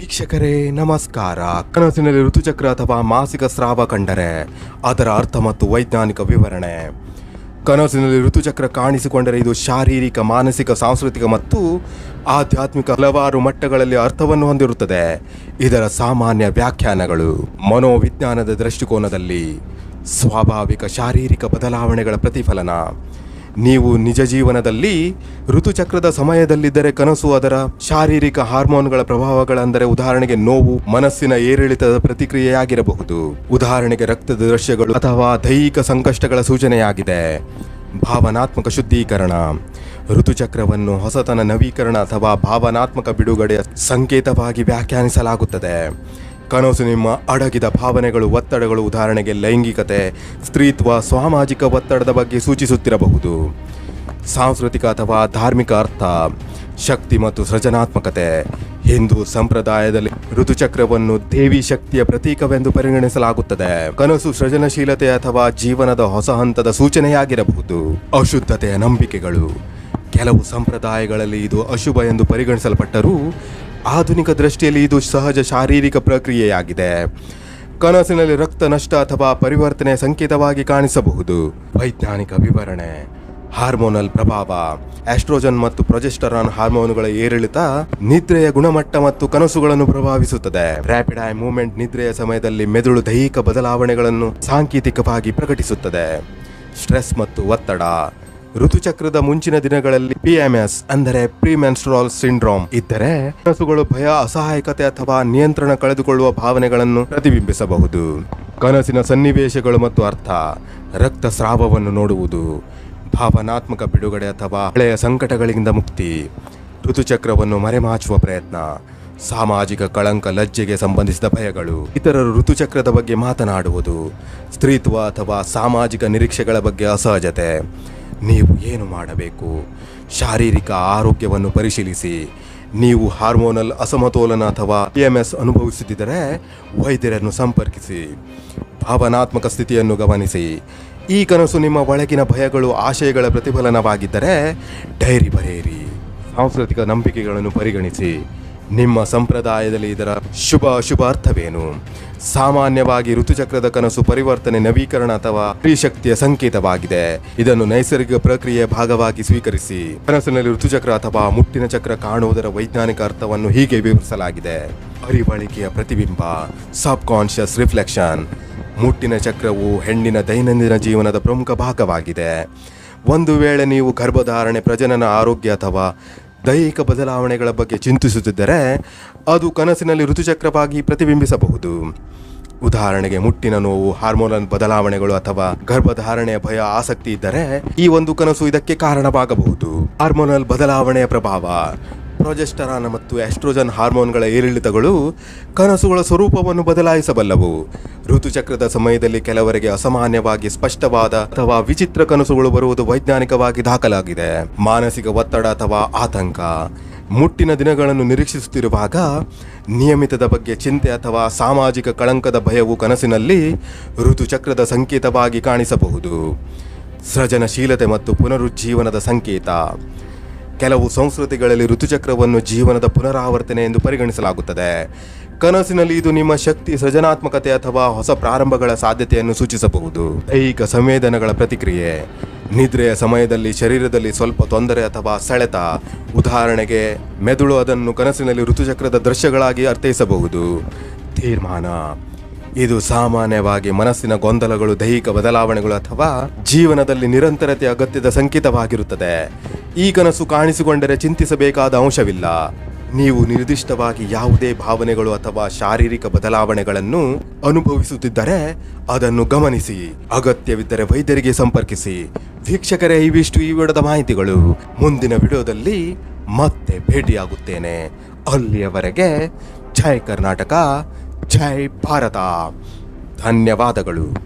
ವೀಕ್ಷಕರೇ, ನಮಸ್ಕಾರ. ಕನಸಿನಲ್ಲಿ ಋತುಚಕ್ರ ಅಥವಾ ಮಾಸಿಕ ಸ್ರಾವ ಕಂಡರೆ, ಅದರ ಅರ್ಥ ಮತ್ತು ವೈಜ್ಞಾನಿಕ ವಿವರಣೆ. ಕನಸಿನಲ್ಲಿ ಋತುಚಕ್ರ ಕಾಣಿಸಿಕೊಂಡರೆ ಇದು ಶಾರೀರಿಕ, ಮಾನಸಿಕ, ಸಾಂಸ್ಕೃತಿಕ ಮತ್ತು ಆಧ್ಯಾತ್ಮಿಕ ಹಲವಾರು ಮಟ್ಟಗಳಲ್ಲಿ ಅರ್ಥವನ್ನು ಹೊಂದಿರುತ್ತದೆ. ಇದರ ಸಾಮಾನ್ಯ ವ್ಯಾಖ್ಯಾನಗಳು. ಮನೋವಿಜ್ಞಾನದ ದೃಷ್ಟಿಕೋನದಲ್ಲಿ ಸ್ವಾಭಾವಿಕ, ಶಾರೀರಿಕ ಬದಲಾವಣೆಗಳ ಪ್ರತಿಫಲನ. ನೀವು ನಿಜ ಜೀವನದಲ್ಲಿ ಋತುಚಕ್ರದ ಸಮಯದಲ್ಲಿದ್ದರೆ ಕನಸು ಅದರ ಶಾರೀರಿಕ ಹಾರ್ಮೋನ್ಗಳ ಪ್ರಭಾವಗಳೆಂದರೆ ಉದಾಹರಣೆಗೆ ನೋವು, ಮನಸ್ಸಿನ ಏರಿಳಿತದ ಪ್ರತಿಕ್ರಿಯೆಯಾಗಿರಬಹುದು. ಉದಾಹರಣೆಗೆ ರಕ್ತದ ದೃಶ್ಯಗಳು ಅಥವಾ ದೈಹಿಕ ಸಂಕಷ್ಟಗಳ ಸೂಚನೆಯಾಗಿದೆ. ಭಾವನಾತ್ಮಕ ಶುದ್ಧೀಕರಣ. ಋತುಚಕ್ರವನ್ನು ಹೊಸತನ ನವೀಕರಣ ಅಥವಾ ಭಾವನಾತ್ಮಕ ಬಿಡುಗಡೆಯ ಸಂಕೇತವಾಗಿ ವ್ಯಾಖ್ಯಾನಿಸಲಾಗುತ್ತದೆ. ಕನಸು ನಿಮ್ಮ ಅಡಗಿದ ಭಾವನೆಗಳು, ಒತ್ತಡಗಳು ಉದಾಹರಣೆಗೆ ಲೈಂಗಿಕತೆ, ಸ್ತ್ರೀತ್ವ, ಸಾಮಾಜಿಕ ಒತ್ತಡದ ಬಗ್ಗೆ ಸೂಚಿಸುತ್ತಿರಬಹುದು. ಸಾಂಸ್ಕೃತಿಕ ಅಥವಾ ಧಾರ್ಮಿಕ ಅರ್ಥ, ಶಕ್ತಿ ಮತ್ತು ಸೃಜನಾತ್ಮಕತೆ, ಹಿಂದೂ ಸಂಪ್ರದಾಯದಲ್ಲಿ ಋತುಚಕ್ರವನ್ನು ದೇವಿ ಶಕ್ತಿಯ ಪ್ರತೀಕವೆಂದು ಪರಿಗಣಿಸಲಾಗುತ್ತದೆ. ಕನಸು ಸೃಜನಶೀಲತೆ ಅಥವಾ ಜೀವನದ ಹೊಸ ಹಂತದ ಸೂಚನೆಯಾಗಿರಬಹುದು. ಅಶುದ್ಧತೆಯ ನಂಬಿಕೆಗಳು, ಕೆಲವು ಸಂಪ್ರದಾಯಗಳಲ್ಲಿ ಇದು ಅಶುಭ ಎಂದು ಪರಿಗಣಿಸಲ್ಪಟ್ಟರೂ ಆಧುನಿಕ ದೃಷ್ಟಿಯಲ್ಲಿ ಇದು ಸಹಜ ಶಾರೀರಿಕ ಪ್ರಕ್ರಿಯೆಯಾಗಿದೆ. ಕನಸಿನಲ್ಲಿ ರಕ್ತ ನಷ್ಟ ಅಥವಾ ಪರಿವರ್ತನೆ ಸಂಕೇತವಾಗಿ ಕಾಣಿಸಬಹುದು. ವೈಜ್ಞಾನಿಕ ವಿವರಣೆ. ಹಾರ್ಮೋನಲ್ ಪ್ರಭಾವ. ಆಸ್ಟ್ರೋಜನ್ ಮತ್ತು ಪ್ರೊಜೆಸ್ಟರಾನ್ ಹಾರ್ಮೋನುಗಳ ಏರಿಳಿತ ನಿದ್ರೆಯ ಗುಣಮಟ್ಟ ಮತ್ತು ಕನಸುಗಳನ್ನು ಪ್ರಭಾವಿಸುತ್ತದೆ. ರ್ಯಾಪಿಡ್ ಐ ಮೂವ್ಮೆಂಟ್ ನಿದ್ರೆಯ ಸಮಯದಲ್ಲಿ ಮೆದುಳು ದೈಹಿಕ ಬದಲಾವಣೆಗಳನ್ನು ಸಾಂಕೇತಿಕವಾಗಿ ಪ್ರಕಟಿಸುತ್ತದೆ. ಸ್ಟ್ರೆಸ್ ಮತ್ತು ಒತ್ತಡ. ಋತುಚಕ್ರದ ಮುಂಚಿನ ದಿನಗಳಲ್ಲಿ ಪಿಎಂಎಸ್, ಅಂದರೆ ಪ್ರಿಮೆನ್ಸ್ಟ್ರಾಲ್ ಸಿಂಡ್ರೋಮ್, ಇದ್ದರೆ ಕನಸುಗಳು ಭಯ, ಅಸಹಾಯಕತೆ ಅಥವಾ ನಿಯಂತ್ರಣ ಕಳೆದುಕೊಳ್ಳುವ ಭಾವನೆಗಳನ್ನು ಪ್ರತಿಬಿಂಬಿಸಬಹುದು. ಕನಸಿನ ಸನ್ನಿವೇಶಗಳು ಮತ್ತು ಅರ್ಥ, ರಕ್ತಸ್ರಾವವನ್ನು ನೋಡುವುದು, ಭಾವನಾತ್ಮಕ ಬಿಡುಗಡೆ ಅಥವಾ ಹಳೆಯ ಸಂಕಟಗಳಿಂದ ಮುಕ್ತಿ, ಋತುಚಕ್ರವನ್ನು ಮರೆಮಾಚುವ ಪ್ರಯತ್ನ, ಸಾಮಾಜಿಕ ಕಳಂಕ ಲಜ್ಜೆಗೆ ಸಂಬಂಧಿಸಿದ ಭಯಗಳು, ಇತರರು ಋತುಚಕ್ರದ ಬಗ್ಗೆ ಮಾತನಾಡುವುದು, ಸ್ತ್ರೀತ್ವ ಅಥವಾ ಸಾಮಾಜಿಕ ನಿರೀಕ್ಷೆಗಳ ಬಗ್ಗೆ ಅಸಹಜತೆ ನೀವು ಏನು ಮಾಡಬೇಕು? ಶಾರೀರಿಕ ಆರೋಗ್ಯವನ್ನು ಪರಿಶೀಲಿಸಿ. ನೀವು ಹಾರ್ಮೋನಲ್ ಅಸಮತೋಲನ ಅಥವಾ ಟಿ ಎಂ ಎಸ್ ಅನುಭವಿಸುತ್ತಿದ್ದರೆ ವೈದ್ಯರನ್ನು ಸಂಪರ್ಕಿಸಿ. ಭಾವನಾತ್ಮಕ ಸ್ಥಿತಿಯನ್ನು ಗಮನಿಸಿ. ಈ ಕನಸು ನಿಮ್ಮ ಒಳಗಿನ ಭಯಗಳು, ಆಶಯಗಳ ಪ್ರತಿಫಲನವಾಗಿದ್ದರೆ ಡೈರಿ ಬರೆಯಿರಿ. ಸಾಂಸ್ಕೃತಿಕ ನಂಬಿಕೆಗಳನ್ನು ಪರಿಗಣಿಸಿ. ನಿಮ್ಮ ಸಂಪ್ರದಾಯದಲ್ಲಿ ಇದರ ಶುಭ ಅಶುಭ ಅರ್ಥವೇನು ಸಾಮಾನ್ಯವಾಗಿ ಋತುಚಕ್ರದ ಕನಸು ಪರಿವರ್ತನೆ, ನವೀಕರಣ ಅಥವಾ ಶಕ್ತಿಯ ಸಂಕೇತವಾಗಿದೆ. ಇದನ್ನು ನೈಸರ್ಗಿಕ ಪ್ರಕ್ರಿಯೆಯ ಭಾಗವಾಗಿ ಸ್ವೀಕರಿಸಿ, ಕನಸಿನಲ್ಲಿ ಋತುಚಕ್ರ ಅಥವಾ ಮುಟ್ಟಿನ ಚಕ್ರ ಕಾಣುವುದರ ವೈಜ್ಞಾನಿಕ ಅರ್ಥವನ್ನು ಹೀಗೆ ವಿವರಿಸಲಾಗಿದೆ. ಅರಿವಳಿಕೆಯ ಪ್ರತಿಬಿಂಬ ಸಬ್ ಕಾನ್ಷಿಯಸ್ ರಿಫ್ಲೆಕ್ಷನ್, ಮುಟ್ಟಿನ ಚಕ್ರವು ಹೆಣ್ಣಿನ ದೈನಂದಿನ ಜೀವನದ ಪ್ರಮುಖ ಭಾಗವಾಗಿದೆ. ಒಂದು ವೇಳೆ ನೀವು ಗರ್ಭಧಾರಣೆ, ಪ್ರಜನನ ಆರೋಗ್ಯ ಅಥವಾ ದೈಹಿಕ ಬದಲಾವಣೆಗಳ ಬಗ್ಗೆ ಚಿಂತಿಸುತ್ತಿದ್ದರೆ ಅದು ಕನಸಿನಲ್ಲಿ ಋತುಚಕ್ರವಾಗಿ ಪ್ರತಿಬಿಂಬಿಸಬಹುದು. ಉದಾಹರಣೆಗೆ ಮುಟ್ಟಿನ ನೋವು, ಹಾರ್ಮೋನಲ್ ಬದಲಾವಣೆಗಳು ಅಥವಾ ಗರ್ಭಧಾರಣೆಯ ಭಯ, ಆಸಕ್ತಿ ಇದ್ದರೆ ಈ ಒಂದು ಕನಸು ಇದಕ್ಕೆ ಕಾರಣವಾಗಬಹುದು. ಹಾರ್ಮೋನಲ್ ಬದಲಾವಣೆಯ ಪ್ರಭಾವ ಪ್ರೊಜೆಸ್ಟರಾನ್ ಮತ್ತು ಆಸ್ಟ್ರೋಜನ್ ಹಾರ್ಮೋನ್ಗಳ ಏರಿಳಿತಗಳು ಕನಸುಗಳ ಸ್ವರೂಪವನ್ನು ಬದಲಾಯಿಸಬಲ್ಲವು. ಋತುಚಕ್ರದ ಸಮಯದಲ್ಲಿ ಕೆಲವರಿಗೆ ಅಸಾಮಾನ್ಯವಾಗಿ ಸ್ಪಷ್ಟವಾದ ಅಥವಾ ವಿಚಿತ್ರ ಕನಸುಗಳು ಬರುವುದು ವೈಜ್ಞಾನಿಕವಾಗಿ ದಾಖಲಾಗಿದೆ. ಮಾನಸಿಕ ಒತ್ತಡ ಅಥವಾ ಆತಂಕ. ಮುಟ್ಟಿನ ದಿನಗಳನ್ನು ನಿರೀಕ್ಷಿಸುತ್ತಿರುವಾಗ ನಿಯಮಿತದ ಬಗ್ಗೆ ಚಿಂತೆ ಅಥವಾ ಸಾಮಾಜಿಕ ಕಳಂಕದ ಭಯವು ಕನಸಿನಲ್ಲಿ ಋತುಚಕ್ರದ ಸಂಕೇತವಾಗಿ ಕಾಣಿಸಬಹುದು. ಸೃಜನಶೀಲತೆ ಮತ್ತು ಪುನರುಜ್ಜೀವನದ ಸಂಕೇತ. ಕೆಲವು ಸಂಸ್ಕೃತಿಗಳಲ್ಲಿ ಋತುಚಕ್ರವನ್ನು ಜೀವನದ ಪುನರಾವರ್ತನೆ ಎಂದು ಪರಿಗಣಿಸಲಾಗುತ್ತದೆ. ಕನಸಿನಲ್ಲಿ ಇದು ನಿಮ್ಮ ಶಕ್ತಿ, ಸೃಜನಾತ್ಮಕತೆ ಅಥವಾ ಹೊಸ ಪ್ರಾರಂಭಗಳ ಸಾಧ್ಯತೆಯನ್ನು ಸೂಚಿಸಬಹುದು. ದೈಹಿಕ ಸಂವೇದನೆಗಳ ಪ್ರತಿಕ್ರಿಯೆ, ನಿದ್ರೆಯ ಸಮಯದಲ್ಲಿ ಶರೀರದಲ್ಲಿ ಸ್ವಲ್ಪ ತೊಂದರೆ ಅಥವಾ ಸೆಳೆತ, ಉದಾಹರಣೆಗೆ ಮೆದುಳು ಅದನ್ನು ಕನಸಿನಲ್ಲಿ ಋತುಚಕ್ರದ ದೃಶ್ಯಗಳಾಗಿ ಅರ್ಥೈಸಬಹುದು. ತೀರ್ಮಾನ, ಇದು ಸಾಮಾನ್ಯವಾಗಿ ಮನಸ್ಸಿನ ಗೊಂದಲಗಳು, ದೈಹಿಕ ಬದಲಾವಣೆಗಳು ಅಥವಾ ಜೀವನದಲ್ಲಿ ನಿರಂತರತೆ ಅಗತ್ಯದ ಸಂಕೇತವಾಗಿರುತ್ತದೆ. ಈ ಕನಸು ಕಾಣಿಸಿಕೊಂಡರೆ ಚಿಂತಿಸಬೇಕಾದ ಅಂಶವಿಲ್ಲ. ನೀವು ನಿರ್ದಿಷ್ಟವಾಗಿ ಯಾವುದೇ ಭಾವನೆಗಳು ಅಥವಾ ಶಾರೀರಿಕ ಬದಲಾವಣೆಗಳನ್ನು ಅನುಭವಿಸುತ್ತಿದ್ದರೆ ಅದನ್ನು ಗಮನಿಸಿ, ಅಗತ್ಯವಿದ್ದರೆ ವೈದ್ಯರಿಗೆ ಸಂಪರ್ಕಿಸಿ. ವೀಕ್ಷಕರೇ, ಇವಿಷ್ಟು ಈ ವಿಡದ ಮಾಹಿತಿಗಳು. ಮುಂದಿನ ವಿಡಿಯೋದಲ್ಲಿ ಮತ್ತೆ ಭೇಟಿಯಾಗುತ್ತೇನೆ. ಅಲ್ಲಿಯವರೆಗೆ ಜೈ ಕರ್ನಾಟಕ, ಜೈ ಭಾರತ. ಧನ್ಯವಾದಗಳು.